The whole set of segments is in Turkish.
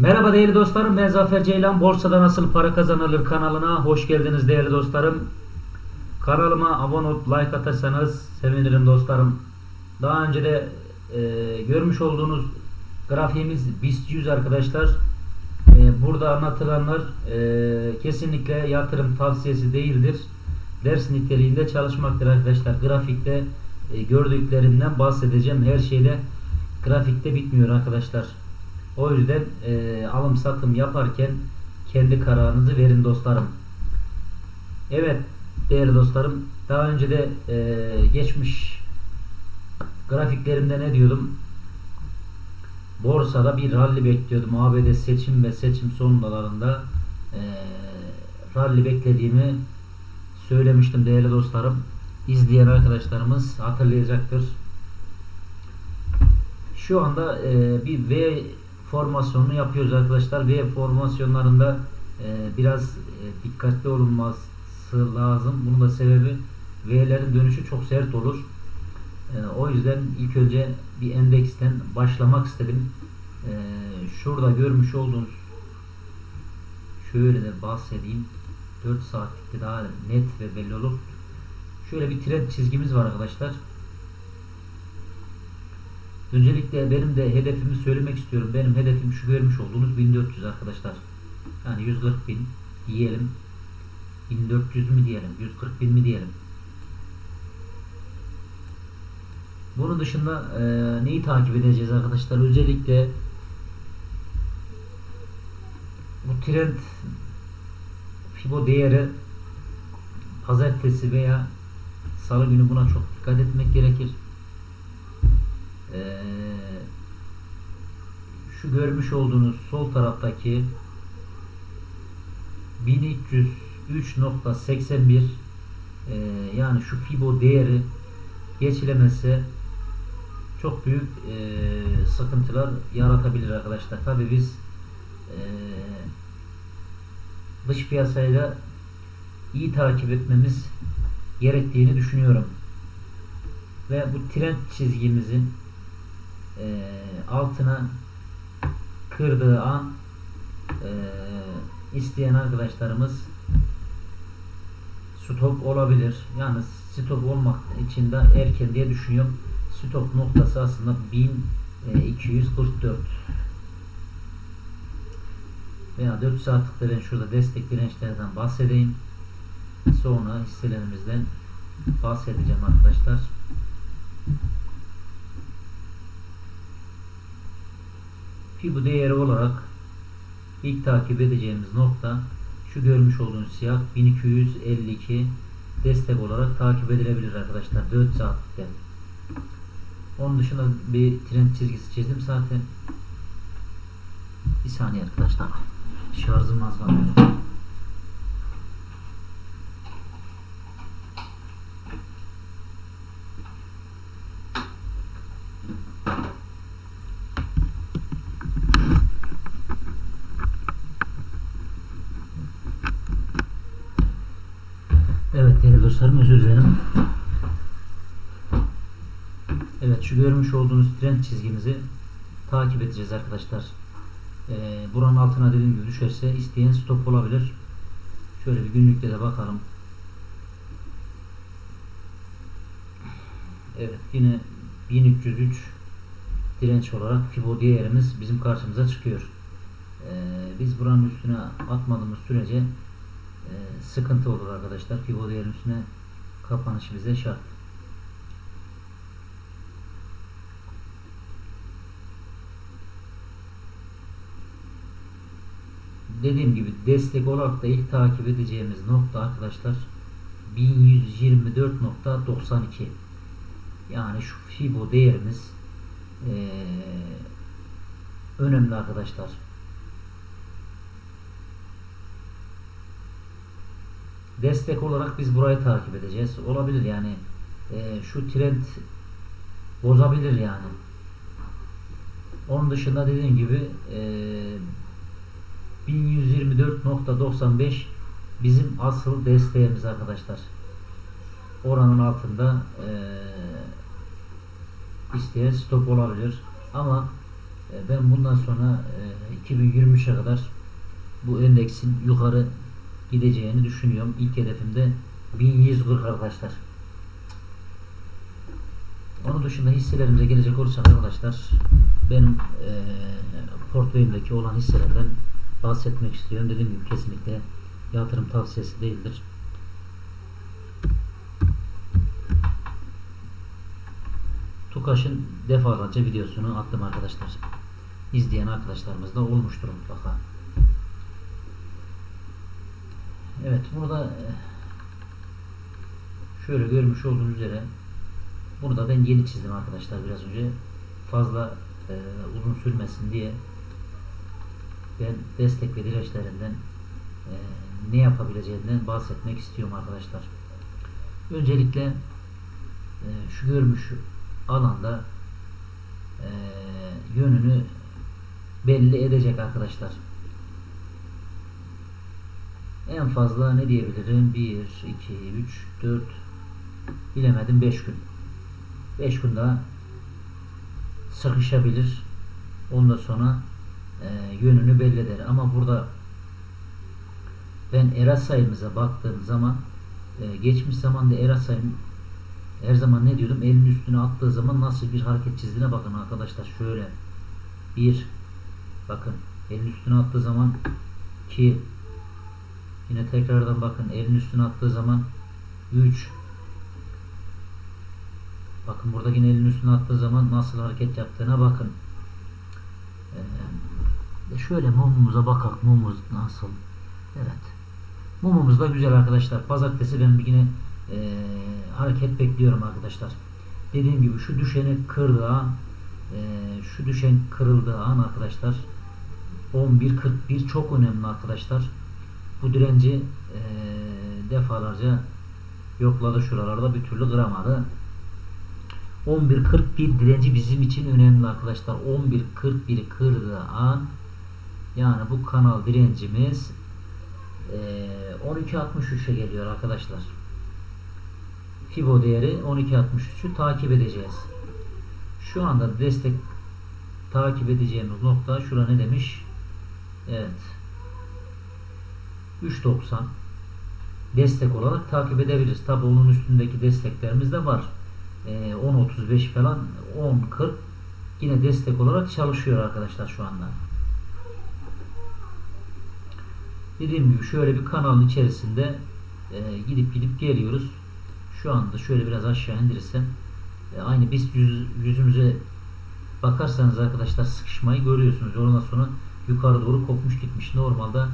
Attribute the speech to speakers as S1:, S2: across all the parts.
S1: Merhaba değerli dostlarım ben Zafer Ceylan Borsada Nasıl Para Kazanılır kanalına hoş geldiniz değerli dostlarım. Kanalıma abone olup like atarsanız sevinirim dostlarım. Daha önce de e, görmüş olduğunuz grafiğimiz BIST 100 arkadaşlar. E, burada anlatılanlar e, kesinlikle yatırım tavsiyesi değildir. Ders niteliğinde çalışmaktır arkadaşlar. Grafikte e, gördüklerimden bahsedeceğim. Her şeyde grafikte bitmiyor arkadaşlar. O yüzden e, alım satım yaparken kendi kararınızı verin dostlarım. Evet değerli dostlarım daha önce de e, geçmiş grafiklerimde ne diyordum? Borsada bir rally bekliyordum. ABD seçim ve seçim sonralarında e, rally beklediğimi söylemiştim değerli dostlarım. İzleyen arkadaşlarımız hatırlayacaktır. Şu anda e, bir V formasyonunu yapıyoruz arkadaşlar. V formasyonlarında e, biraz e, dikkatli olunması lazım. Bunun da sebebi V'lerin dönüşü çok sert olur. E, o yüzden ilk önce bir endeksten başlamak istedim. E, şurada görmüş olduğunuz şöyle de bahsedeyim. 4 saatlikte daha net ve belli olur. Şöyle bir trend çizgimiz var arkadaşlar. Öncelikle benim de hedefimi söylemek istiyorum. Benim hedefim şu görmüş olduğunuz 1400 arkadaşlar. Yani 140 bin diyelim. 1400 mi diyelim? 140 bin mi diyelim? Bunun dışında e, neyi takip edeceğiz arkadaşlar? Özellikle bu trend Fibo değeri pazartesi veya salı günü buna çok dikkat etmek gerekir. Ee, şu görmüş olduğunuz sol taraftaki 1303.81 e, yani şu Fibo değeri geçilemezse çok büyük e, sıkıntılar yaratabilir arkadaşlar. Tabi biz e, dış piyasayla iyi takip etmemiz gerektiğini düşünüyorum. Ve bu trend çizgimizin e, altına kırdığı an e, isteyen arkadaşlarımız stop olabilir. Yani stop olmak için de erken diye düşünüyorum. Stop noktası aslında 1244 veya 4 saatlik direnç şurada destek dirençlerden bahsedeyim. Sonra hisselerimizden bahsedeceğim arkadaşlar. Fibo değeri olarak ilk takip edeceğimiz nokta şu görmüş olduğunuz siyah 1252 destek olarak takip edilebilir arkadaşlar 4 saatlikte. Onun dışında bir trend çizgisi çizdim zaten. Bir saniye arkadaşlar. Şarjım az var. Dostlarım özür dilerim. Evet şu görmüş olduğunuz trend çizgimizi takip edeceğiz arkadaşlar. Ee, buranın altına dediğim gibi düşerse isteyen stop olabilir. Şöyle bir günlükte de bakalım. Evet yine 1303 direnç olarak Fibo değerimiz bizim karşımıza çıkıyor. Ee, biz buranın üstüne atmadığımız sürece sıkıntı olur arkadaşlar. Fibo değerinin üstüne kapanış bize şart. Dediğim gibi destek olarak da ilk takip edeceğimiz nokta arkadaşlar 1124.92 yani şu Fibo değerimiz e, önemli arkadaşlar. Destek olarak biz burayı takip edeceğiz. Olabilir yani e, şu trend bozabilir yani. Onun dışında dediğim gibi e, 1124.95 bizim asıl desteğimiz arkadaşlar. Oranın altında e, isteyen stop olabilir. Ama e, ben bundan sonra 2023'e kadar bu endeksin yukarı gideceğini düşünüyorum. İlk hedefimde 1140 arkadaşlar. Onun dışında hisselerimize gelecek olursak arkadaşlar benim eee portföyümdeki olan hisselerden bahsetmek istiyorum. Dediğim gibi kesinlikle yatırım tavsiyesi değildir. Tukaş'ın defalarca videosunu attım arkadaşlar. İzleyen arkadaşlarımız da olmuştur mutlaka. Evet burada e, şöyle görmüş olduğunuz üzere bunu da ben yeni çizdim arkadaşlar biraz önce. Fazla e, uzun sürmesin diye ben destek ve dirençlerinden e, ne yapabileceğinden bahsetmek istiyorum arkadaşlar. Öncelikle e, şu görmüş alanda e, yönünü belli edecek arkadaşlar. En fazla ne diyebilirim? 1, 2, 3, 4 bilemedim 5 gün. 5 gün daha sıkışabilir. Ondan sonra e, yönünü belli eder. Ama burada ben era sayımıza baktığım zaman e, geçmiş zamanda era sayım her zaman ne diyordum? Elin üstüne attığı zaman nasıl bir hareket çizdiğine bakın arkadaşlar. Şöyle bir bakın elin üstüne attığı zaman iki yine tekrardan bakın elin üstüne attığı zaman 3 bakın burada yine elin üstüne attığı zaman nasıl hareket yaptığına bakın. Ee, şöyle mumumuza bakak mumumuz nasıl? Evet. Mumumuz da güzel arkadaşlar. Pazartesi ben bir yine e, hareket bekliyorum arkadaşlar. Dediğim gibi şu düşeni kırdığı an e, şu düşen kırıldığı an arkadaşlar 11.41 çok önemli arkadaşlar bu direnci e, defalarca yokladı şuralarda bir türlü kıramadı 11.41 direnci bizim için önemli arkadaşlar. 11.41'i kırdığı an. Yani bu kanal direncimiz e, 12.63'e geliyor arkadaşlar. Fibo değeri 12.63'ü takip edeceğiz. Şu anda destek takip edeceğimiz nokta şura ne demiş? Evet 3.90 destek olarak takip edebiliriz. Tabi onun üstündeki desteklerimiz de var. Ee, 10.35 falan 10.40 yine destek olarak çalışıyor arkadaşlar şu anda. Dediğim gibi şöyle bir kanalın içerisinde e, gidip gidip geliyoruz. Şu anda şöyle biraz aşağı indirirsem e, aynı biz yüz, yüzümüze bakarsanız arkadaşlar sıkışmayı görüyorsunuz. Ondan sonra yukarı doğru kopmuş gitmiş. Normalde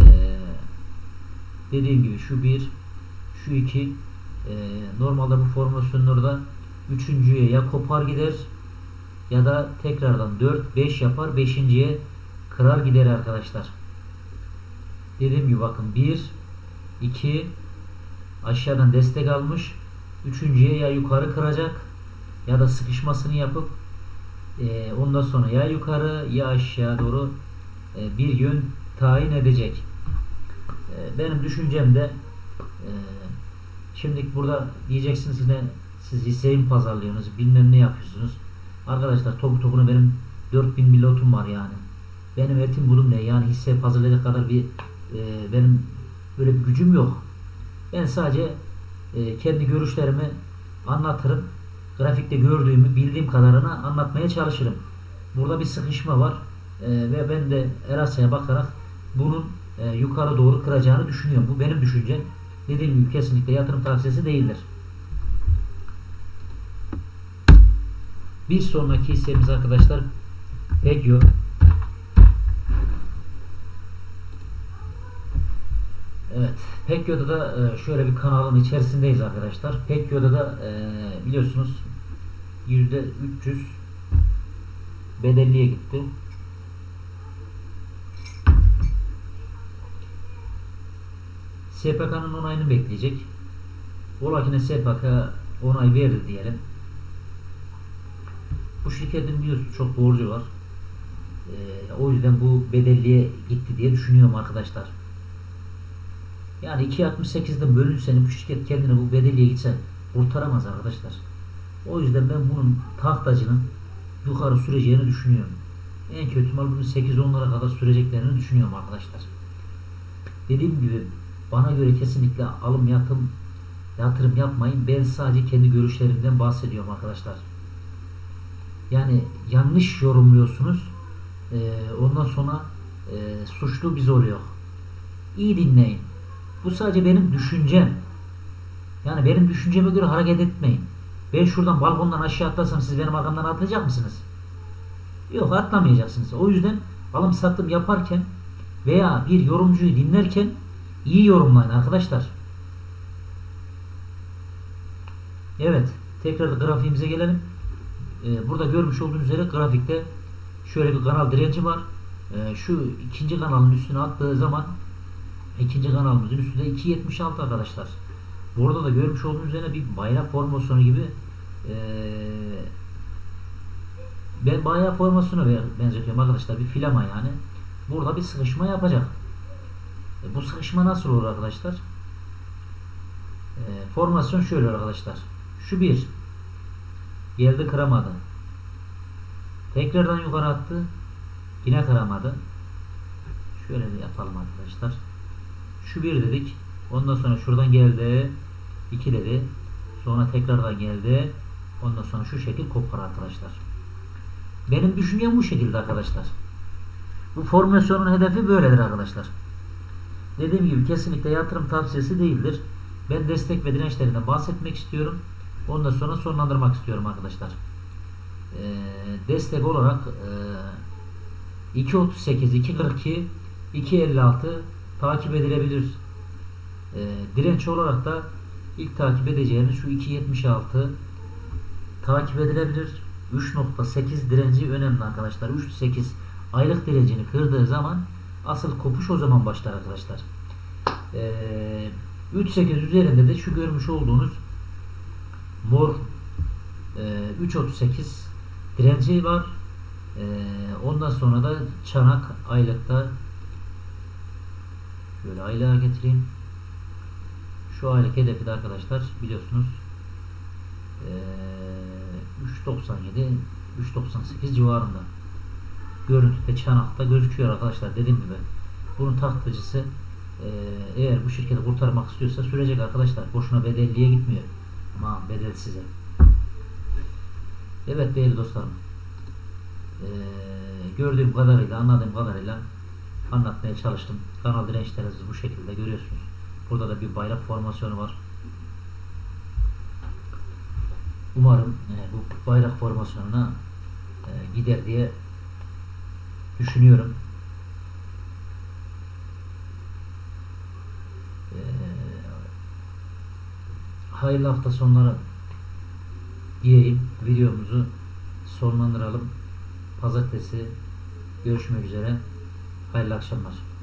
S1: e, dediğim gibi şu bir şu iki e, normalde bu formasyonlarda üçüncüye ya kopar gider ya da tekrardan 4 5 yapar beşinciye kırar gider arkadaşlar. Dediğim gibi bakın 1 2 aşağıdan destek almış üçüncüye ya yukarı kıracak ya da sıkışmasını yapıp e, ondan sonra ya yukarı ya aşağı doğru e, bir yön tayin edecek e, benim düşüncem de e, şimdi burada diyeceksiniz yine siz hisseyi pazarlıyorsunuz bilmem ne yapıyorsunuz. Arkadaşlar topu topuna benim 4000 milotum var yani. Benim etim bulum ne? Yani hisse pazarlayacak kadar bir e, benim böyle bir gücüm yok. Ben sadece e, kendi görüşlerimi anlatırım. Grafikte gördüğümü bildiğim kadarını anlatmaya çalışırım. Burada bir sıkışma var. E, ve ben de Erasa'ya bakarak bunun e, yukarı doğru kıracağını düşünüyorum. Bu benim düşüncem. Dediğim gibi kesinlikle yatırım tavsiyesi değildir. Bir sonraki hissemiz arkadaşlar Pekyo. Evet. Pekyo'da da e, şöyle bir kanalın içerisindeyiz arkadaşlar. Pekyo'da da e, biliyorsunuz %300 bedelliye gitti. SPK'nın onayını bekleyecek. Ola ki SPK onay verir diyelim. Bu şirketin biliyorsunuz çok borcu var. Ee, o yüzden bu bedelliye gitti diye düşünüyorum arkadaşlar. Yani 2.68'den bölünse bu şirket kendine bu bedelliye gitse kurtaramaz arkadaşlar. O yüzden ben bunun tahtacının yukarı süreceğini düşünüyorum. En kötü ihtimal bunu 8-10'lara kadar süreceklerini düşünüyorum arkadaşlar. Dediğim gibi bana göre kesinlikle alım yatım yatırım yapmayın. Ben sadece kendi görüşlerimden bahsediyorum arkadaşlar. Yani yanlış yorumluyorsunuz. Ee, ondan sonra e, suçlu biz oluyor. İyi dinleyin. Bu sadece benim düşüncem. Yani benim düşünceme göre hareket etmeyin. Ben şuradan balkondan aşağı atlasam siz benim arkamdan atlayacak mısınız? Yok atlamayacaksınız. O yüzden alım satım yaparken veya bir yorumcuyu dinlerken iyi yorumlayın arkadaşlar. Evet. Tekrar grafiğimize gelelim. Ee, burada görmüş olduğunuz üzere grafikte şöyle bir kanal direnci var. Ee, şu ikinci kanalın üstüne attığı zaman ikinci kanalımızın üstünde 2.76 arkadaşlar. Burada da görmüş olduğunuz üzere bir bayrak formasyonu gibi ee, ben bayrak formasyonu be- benzetiyorum arkadaşlar. Bir filama yani. Burada bir sıkışma yapacak. E, bu sıkışma nasıl olur arkadaşlar? E, formasyon şöyle arkadaşlar. Şu bir. Geldi kıramadı. Tekrardan yukarı attı. Yine kıramadı. Şöyle bir yapalım arkadaşlar. Şu bir dedik. Ondan sonra şuradan geldi. 2 dedi. Sonra tekrardan geldi. Ondan sonra şu şekil kopar arkadaşlar. Benim düşüncem bu şekilde arkadaşlar. Bu formasyonun hedefi böyledir arkadaşlar. Dediğim gibi kesinlikle yatırım tavsiyesi değildir. Ben destek ve dirençlerinden bahsetmek istiyorum. Ondan sonra sonlandırmak istiyorum arkadaşlar. Ee, destek olarak e, 2.38, 2.42, 2.56 takip edilebilir. Ee, direnç olarak da ilk takip edeceğimiz şu 2.76 takip edilebilir. 3.8 direnci önemli arkadaşlar. 3.8 aylık direncini kırdığı zaman asıl kopuş o zaman başlar arkadaşlar. Ee, 3.8 üzerinde de şu görmüş olduğunuz mor e, 3.38 direnci var. Ee, ondan sonra da çanak aylıkta şöyle aylığa getireyim. Şu aylık hedefi de arkadaşlar biliyorsunuz ee, 3.97 3.98 civarında görüntüde çanakta gözüküyor arkadaşlar dediğim gibi. Bunun taktıcısı e, eğer bu şirketi kurtarmak istiyorsa sürecek arkadaşlar. Boşuna bedelliye gitmiyor. Ama bedel size. Evet değerli dostlarım. E, gördüğüm kadarıyla anladığım kadarıyla anlatmaya çalıştım. Kanal dirençlerinizi bu şekilde görüyorsunuz. Burada da bir bayrak formasyonu var. Umarım e, bu bayrak formasyonuna e, gider diye düşünüyorum. Ee, hayırlı hafta sonları diyeyim. Videomuzu sonlandıralım. Pazartesi görüşmek üzere. Hayırlı akşamlar.